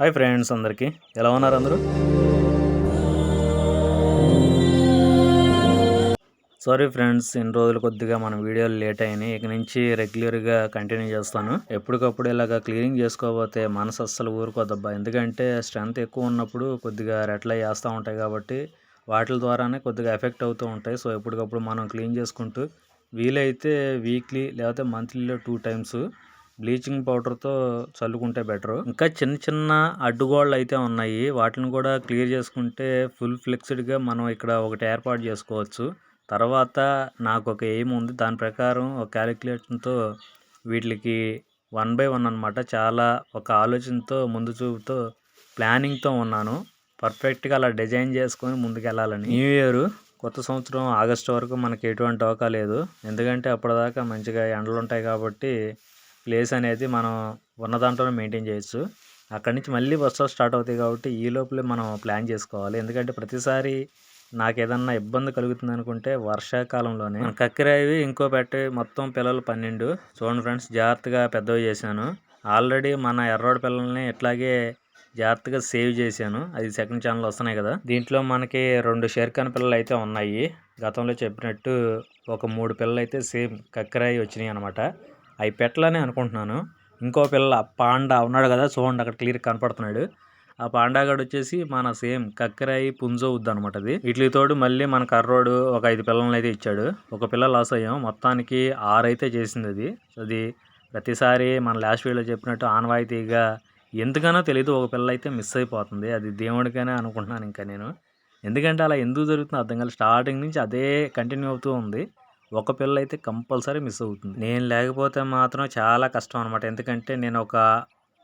Hi friends అందరికీ. ఎలా ఉన్నారు అందరూ? సారీ ఫ్రెండ్స్ ఇన్ని రోజులు కొద్దిగా మన వీడియోలు లేట్ అయినాయి. ఇక నుంచి రెగ్యులర్గా కంటిన్యూ చేస్తాను. ఎప్పటికప్పుడు ఇలాగ క్లీనింగ్ చేసుకోకపోతే మనసు అస్సలు ఊరుకోదబ్బా. ఎందుకంటే స్ట్రెంత్ ఎక్కువ ఉన్నప్పుడు కొద్దిగా రెట్ల వేస్తూ ఉంటాయి కాబట్టి వాటి ద్వారానే కొద్దిగా ఎఫెక్ట్ అవుతూ ఉంటాయి. సో ఎప్పటికప్పుడు మనం క్లీన్ చేసుకుంటూ వీలైతే వీక్లీ లేకపోతే మంత్లీలో టూ టైమ్స్ బ్లీచింగ్ పౌడర్తో చల్లుకుంటే బెటరు. ఇంకా చిన్న చిన్న అడ్డుగోళ్ళు అయితే ఉన్నాయి. వాటిని కూడా క్లియర్ చేసుకుంటే ఫుల్ ఫ్లెక్స్డ్గా మనం ఇక్కడ ఒకటి ఏర్పాటు చేసుకోవచ్చు. తర్వాత నాకు ఒక ఎయిమ్ ఉంది. దాని ప్రకారం ఒక క్యాలిక్యులేషన్తో వీటికి వన్ బై వన్ అనమాట చాలా ఒక ఆలోచనతో ముందు చూపుతో ప్లానింగ్తో ఉన్నాను. పర్ఫెక్ట్గా అలా డిజైన్ చేసుకొని ముందుకెళ్ళాలని. న్యూ ఇయర్ కొత్త సంవత్సరం ఆగస్టు వరకు మనకి ఎటువంటి అవకా లేదు. ఎందుకంటే అప్పటిదాకా మంచిగా ఎండలు ఉంటాయి కాబట్టి ప్లేస్ అనేది మనం ఉన్న దాంట్లోనే మెయింటైన్ చేయొచ్చు. అక్కడి నుంచి మళ్ళీ వర్షాలు స్టార్ట్ అవుతాయి కాబట్టి ఈ లోపలే మనం ప్లాన్ చేసుకోవాలి. ఎందుకంటే ప్రతిసారి నాకు ఏదన్నా ఇబ్బంది కలుగుతుంది అనుకుంటే వర్షాకాలంలోనే. కక్కిరాయి ఇంకో పెట్టే మొత్తం పిల్లలు పన్నెండు. చూడండి ఫ్రెండ్స్ జాగ్రత్తగా పెద్దవి చేశాను. ఆల్రెడీ మన ఎర్రోడ్ పిల్లల్ని ఇట్లాగే జాగ్రత్తగా సేవ్ చేశాను. అది సెకండ్ ఛానల్ వస్తున్నాయి కదా. దీంట్లో మనకి రెండు షేర్ఖాన్ పిల్లలు అయితే ఉన్నాయి. గతంలో చెప్పినట్టు ఒక మూడు పిల్లలు అయితే సేమ్ కక్కిరాయి వచ్చినాయి అనమాట అవి పెట్టాలని అనుకుంటున్నాను. ఇంకో పిల్ల పాండా ఉన్నాడు కదా చూడండి అక్కడ క్లియర్ కనపడుతున్నాడు. ఆ పాండాగాడు వచ్చేసి మన సేమ్ కక్కరాయి పుంజో వద్దు అనమాట అది. వీటితోడు మళ్ళీ మన కర్రోడు ఒక ఐదు పిల్లల్ని అయితే ఇచ్చాడు. ఒక పిల్ల లాస్ అయ్యాం. మొత్తానికి ఆరైతే చేసింది అది. అది ప్రతిసారి మన లాస్ట్ వీడియోలో చెప్పినట్టు ఆనవాయితీగా ఎందుకనో తెలియదు ఒక పిల్ల అయితే మిస్ అయిపోతుంది. అది దేవుడికనే అనుకుంటున్నాను ఇంకా నేను. ఎందుకంటే అలా ఎందుకు జరుగుతుందో అర్థం కాదు స్టార్టింగ్ నుంచి అదే కంటిన్యూ అవుతూ ఉంది. ఒక పిల్ల అయితే కంపల్సరీ మిస్ అవుతుంది. నేను లేకపోతే మాత్రం చాలా కష్టం అనమాట ఎందుకంటే నేను ఒక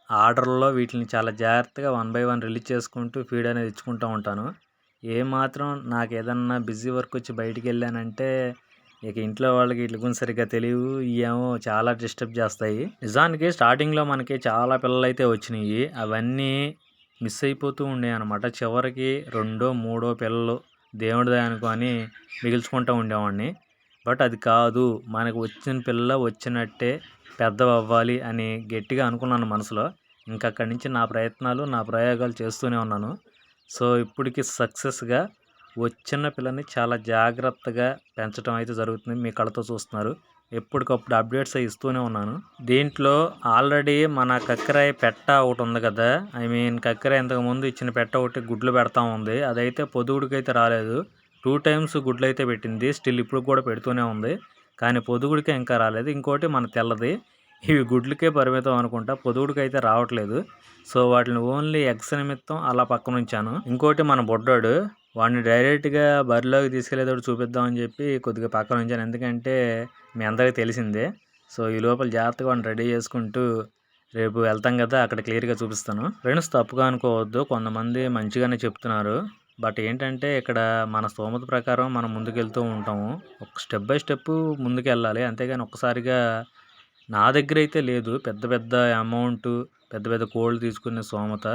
ఆర్డర్లో వీటిని చాలా జాగ్రత్తగా వన్ బై వన్ రిలీజ్ చేసుకుంటూ ఫీడ్ అనేది ఇచ్చుకుంటూ ఉంటాను. ఏ మాత్రం నాకు ఏదన్నా బిజీ వర్క్ వచ్చి బయటికి వెళ్ళానంటే ఇక ఇంట్లో వాళ్ళకి వీటి గురించి సరిగ్గా తెలియవు ఏమో చాలా డిస్టర్బ్ చేస్తాయి. నిజానికి స్టార్టింగ్లో మనకి చాలా పిల్లలు అయితే వచ్చినాయి. అవన్నీ మిస్ అయిపోతూ ఉండే అనమాట చివరికి రెండో మూడో పిల్లలు దేవుడిదే అనుకొని మిగిల్చుకుంటూ ఉండేవాడిని. బట్ అది కాదు మనకు వచ్చిన పిల్ల వచ్చినట్టే పెద్దవి అవ్వాలి అని గట్టిగా అనుకున్నాను మనసులో. ఇంకా అక్కడి నుంచి నా ప్రయత్నాలు నా ప్రయోగాలు చేస్తూనే ఉన్నాను. సో ఇప్పటికి సక్సెస్గా వచ్చిన పిల్లని చాలా జాగ్రత్తగా పెంచడం అయితే జరుగుతుంది. మీ కళ్ళతో చూస్తున్నారు. ఎప్పటికప్పుడు అప్డేట్స్ అవి ఇస్తూనే ఉన్నాను. దీంట్లో ఆల్రెడీ మన కక్కరాయి పెట్ట ఒకటి ఉంది కదా. ఐ మీన్ కక్కరాయి ఇంతకుముందు ఇచ్చిన పెట్ట ఒకటి గుడ్లు పెడతా ఉంది. అదైతే పొదుగుడికైతే రాలేదు. టూ టైమ్స్ గుడ్లు అయితే పెట్టింది. స్టిల్ ఇప్పుడు కూడా పెడుతూనే ఉంది. కానీ పొదుగుడికే ఇంకా రాలేదు. ఇంకోటి మన తెల్లది. ఇవి గుడ్లకే పరిమితం అనుకుంటా. పొదుగుడికి అయితే రావట్లేదు. సో వాటిని ఓన్లీ ఎగ్స్ నిమిత్తం అలా పక్కన ఉంచాను ఇంకోటి మన బొడ్డాడు. వాడిని డైరెక్ట్గా బరిలోకి తీసుకెళ్ళేదోడు చూపిద్దామని చెప్పి కొద్దిగా పక్కన ఉంచాను ఎందుకంటే మీ అందరికీ తెలిసిందే. సో ఈ లోపల జాగ్రత్తగా వాడిని రెడీ చేసుకుంటూ రేపు వెళ్తాం కదా అక్కడ క్లియర్గా చూపిస్తాను. ఫ్రెండ్స్ తప్పుగా అనుకోవద్దు. కొంతమంది మంచిగానే చెప్తున్నారు. బట్ ఏంటంటే ఇక్కడ మన స్తోమత ప్రకారం మనం ముందుకెళ్తూ ఉంటాము. ఒక స్టెప్ బై స్టెప్ ముందుకు వెళ్ళాలి అంతేగాని ఒక్కసారిగా నా దగ్గర అయితే లేదు. పెద్ద పెద్ద అమౌంట్ పెద్ద పెద్ద కోళ్ళు తీసుకునే స్తోమత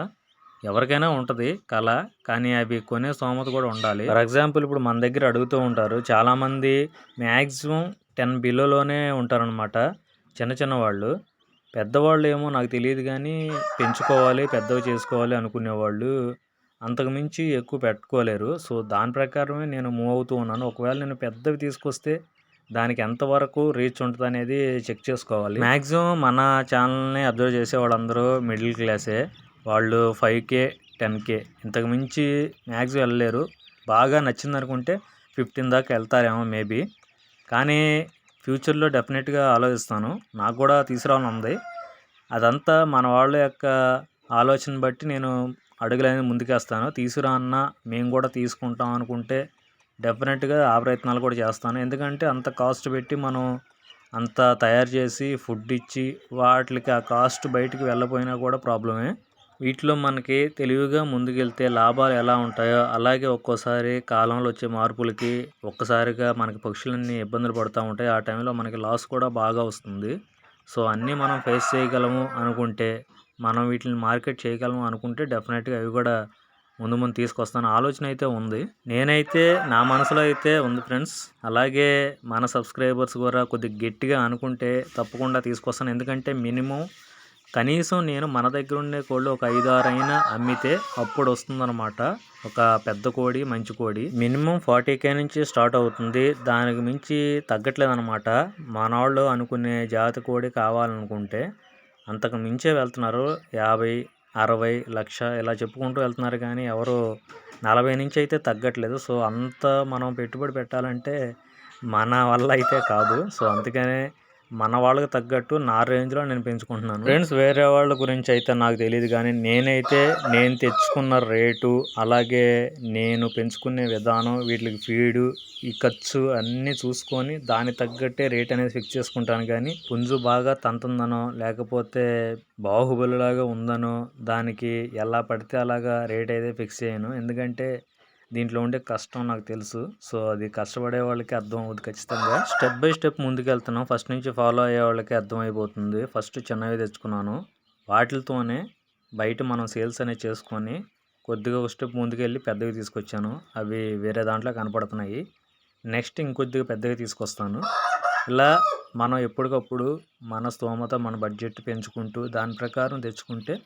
ఎవరికైనా ఉంటుంది కళ. కానీ అవి కొనే స్తోమత కూడా ఉండాలి. ఫర్ ఎగ్జాంపుల్ ఇప్పుడు మన దగ్గర అడుగుతూ ఉంటారు. చాలామంది మ్యాక్సిమం టెన్ బిలోలోనే ఉంటారనమాట చిన్న చిన్న వాళ్ళు. పెద్దవాళ్ళు ఏమో నాకు తెలియదు కానీ పెంచుకోవాలి పెద్దవి చేసుకోవాలి అనుకునేవాళ్ళు అంతకుమించి ఎక్కువ పెట్టుకోలేరు. సో దాని ప్రకారమే నేను మూవ్ అవుతూ ఉన్నాను. ఒకవేళ నేను పెద్దవి తీసుకొస్తే దానికి ఎంతవరకు రీచ్ ఉంటుంది అనేది చెక్ చేసుకోవాలి. మ్యాక్సిమం మన ఛానల్ని అబ్జర్వ్ చేసే వాళ్ళందరూ మిడిల్ క్లాసే. వాళ్ళు ఫైవ్ కే టెన్ కే ఇంతకు మించి మ్యాక్సిమం వెళ్ళలేరు. బాగా నచ్చింది అనుకుంటే ఫిఫ్టీన్ దాకా వెళ్తారేమో మేబీ కానీ ఫ్యూచర్లో డెఫినెట్గా ఆలోచిస్తాను. నాకు కూడా తీసుకురావాలని ఉంది. అదంతా మన వాళ్ళ యొక్క ఆలోచన బట్టి నేను అడుగులు ముందుకేస్తాను. తీసుకురా అన్న మేము కూడా తీసుకుంటాం అనుకుంటే డెఫినెట్గా ఆ ప్రయత్నాలు కూడా చేస్తాను. ఎందుకంటే అంత కాస్ట్ పెట్టి మనం అంత తయారు చేసి ఫుడ్ ఇచ్చి వాటికి ఆ కాస్ట్ బయటికి వెళ్ళపోయినా కూడా ప్రాబ్లమే. వీటిలో మనకి తెలివిగా ముందుకెళ్తే లాభాలు ఎలా ఉంటాయో అలాగే ఒక్కోసారి కాలంలో వచ్చే మార్పులకి ఒక్కసారిగా మనకి పక్షులన్నీ ఇబ్బందులు పడుతూ ఉంటాయి. ఆ టైంలో మనకి లాస్ కూడా బాగా వస్తుంది. సో అన్నీ మనం ఫేస్ చేయగలము అనుకుంటే మనం వీటిని మార్కెట్ చేయగలము అనుకుంటే డెఫినెట్గా అవి కూడా ముందు ముందు తీసుకొస్తాను. ఆలోచన అయితే ఉంది. నేనైతే నా మనసులో అయితే ఉంది ఫ్రెండ్స్. అలాగే మన సబ్స్క్రైబర్స్ కూడా కొద్దిగా గట్టిగా అనుకుంటే తప్పకుండా తీసుకొస్తాను. ఎందుకంటే మినిమం కనీసం నేను మన దగ్గర ఉండే కోళ్ళు ఒక ఐదు ఆరు అయినా అమ్మితే అప్పుడు వస్తుందన్నమాట. ఒక పెద్ద కోడి మంచి కోడి. మినిమం ఫార్టీ కే నుంచి స్టార్ట్ అవుతుంది. దానికి మించి తగ్గట్లేదు అనమాట మనవాళ్ళు అనుకునే జాతి కోడి కావాలనుకుంటే అంతకు మించే వెళ్తున్నారు. యాభై అరవై లక్ష ఇలా చెప్పుకుంటూ వెళ్తున్నారు కానీ ఎవరు నలభై నుంచి అయితే తగ్గట్లేదు. సో అంత మనం పెట్టుబడి పెట్టాలంటే మన వల్ల అయితే కాదు. సో అందుకనే మన వాళ్ళకి తగ్గట్టు నా రేంజ్లో నేను పెంచుకుంటున్నాను. ఫ్రెండ్స్ వేరే వాళ్ళ గురించి అయితే నాకు తెలియదు కానీ నేనైతే నేను తెచ్చుకున్న రేటు అలాగే నేను పెంచుకునే విధానం వీటికి ఫీడు ఈ ఖర్చు అన్నీ చూసుకొని దాని తగ్గట్టే రేట్ అనేది ఫిక్స్ చేసుకుంటాను కానీ పుంజు బాగా తంతుందనో లేకపోతే బాహుబలిలాగా ఉందనో దానికి ఎలా పడితే అలాగా రేట్ అయితే ఫిక్స్ చేయను. ఎందుకంటే దీంట్లో ఉండే కష్టం నాకు తెలుసు. సో అది కష్టపడే వాళ్ళకి అర్థం అవుతుంది ఖచ్చితంగా. స్టెప్ బై స్టెప్ ముందుకెళ్తున్నాం. ఫస్ట్ నుంచి ఫాలో అయ్యే వాళ్ళకి అర్థం అయిపోతుంది. ఫస్ట్ చిన్నవి తెచ్చుకున్నాను. వాటితోనే బయట మనం సేల్స్ అనేది చేసుకొని కొద్దిగా ఒక స్టెప్ ముందుకెళ్ళి పెద్దవి తీసుకొచ్చాను. అవి వేరే దాంట్లో కనపడుతున్నాయి. నెక్స్ట్ ఇంకొద్దిగా పెద్దగా తీసుకొస్తాను. ఇలా మనం ఎప్పటికప్పుడు మన స్తోమత మన బడ్జెట్ పెంచుకుంటూ దాని ప్రకారం తెచ్చుకుంటే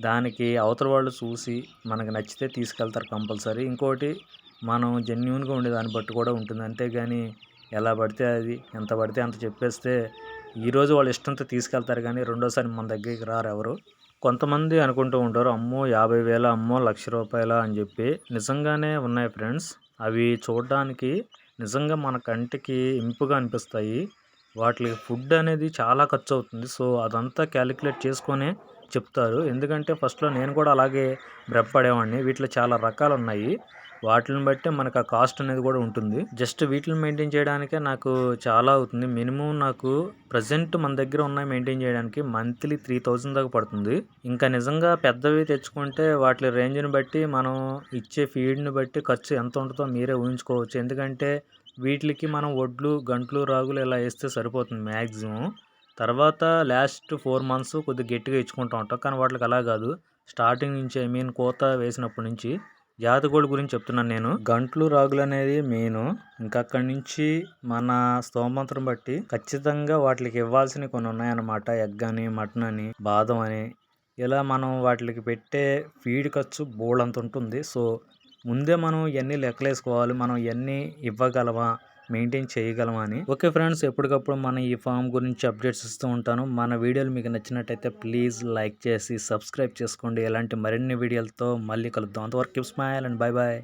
దానికి అవతల వాళ్ళు చూసి మనకు నచ్చితే తీసుకెళ్తారు కంపల్సరీ. ఇంకోటి మనం జెన్యున్గా ఉండే దాన్ని బట్టి కూడా ఉంటుంది. అంతేగాని ఎలా పడితే అది ఎంత పడితే అంత చెప్పేస్తే ఈరోజు వాళ్ళు ఇష్టంతో తీసుకెళ్తారు కానీ రెండోసారి మన దగ్గరికి రారు ఎవరు. కొంతమంది అనుకుంటూ ఉంటారు అమ్మో యాభై వేల అమ్మో లక్ష రూపాయల అని చెప్పి. నిజంగానే ఉన్నాయి ఫ్రెండ్స్. అవి చూడడానికి నిజంగా మన కంటికి ఇంపుగా అనిపిస్తాయి. వాటికి ఫుడ్ అనేది చాలా ఖర్చు అవుతుంది. సో అదంతా క్యాలిక్యులేట్ చేసుకొని చెప్తారు. ఎందుకంటే ఫస్ట్లో నేను కూడా అలాగే భ్రమపడేవాడిని వీటిలో చాలా రకాలు ఉన్నాయి వాటిని బట్టి మనకు ఆ కాస్ట్ అనేది కూడా ఉంటుంది. జస్ట్ వీటిని మెయింటైన్ చేయడానికే నాకు చాలా అవుతుంది. మినిమం నాకు ప్రజెంట్ మన దగ్గర ఉన్నాయి మెయింటైన్ చేయడానికి మంత్లీ త్రీ థౌజండ్ దాకా పడుతుంది. ఇంకా నిజంగా పెద్దవి తెచ్చుకుంటే వాటి రేంజ్ని బట్టి మనం ఇచ్చే ఫీడ్ని బట్టి ఖర్చు ఎంత ఉంటుందో మీరే ఊహించుకోవచ్చు. ఎందుకంటే వీటికి మనం వడ్లు గంట్లు రాగులు ఇలా వేస్తే సరిపోతుంది మ్యాక్సిమం. తర్వాత లాస్ట్ ఫోర్ మంత్స్ కొద్దిగా గట్టిగా ఇచ్చుకుంటూ ఉంటాం. కానీ వాటికి అలా కాదు. స్టార్టింగ్ నుంచి ఐ మీన్ కోత వేసినప్పటి నుంచి జాతకోడి గురించి చెప్తున్నాను నేను. గంట్లు రాగులు అనేది మెయిన్ ఇంకా అక్కడి నుంచి మన స్తోమంత్రం బట్టి ఖచ్చితంగా వాటికి ఇవ్వాల్సినవి కొన్ని ఉన్నాయన్నమాట. ఎగ్ అని మటన్ అని బాదం అని. ఇలా మనం వాటికి పెట్టే ఫీడ్ ఖర్చు బోల్డ్ అంత ఉంటుంది. సో ముందే మనం ఇవన్నీ లెక్కలేసుకోవాలి. మనం ఇవన్నీ ఇవ్వగలమా? మెయింటైన్ చేయగలమా అని. ఓకే ఫ్రెండ్స్ ఎప్పటికప్పుడు మన ఈ ఫామ్ గురించి అప్డేట్స్ ఇస్తూ ఉంటాను. మన వీడియోలు మీకు నచ్చినట్టయితే ప్లీజ్ లైక్ చేసి సబ్స్క్రైబ్ చేసుకోండి. ఇలాంటి మరిన్ని వీడియోలతో మళ్ళీ కలుద్దాం. అంతవరకు స్మైల్ అండ్ బాయ్ బాయ్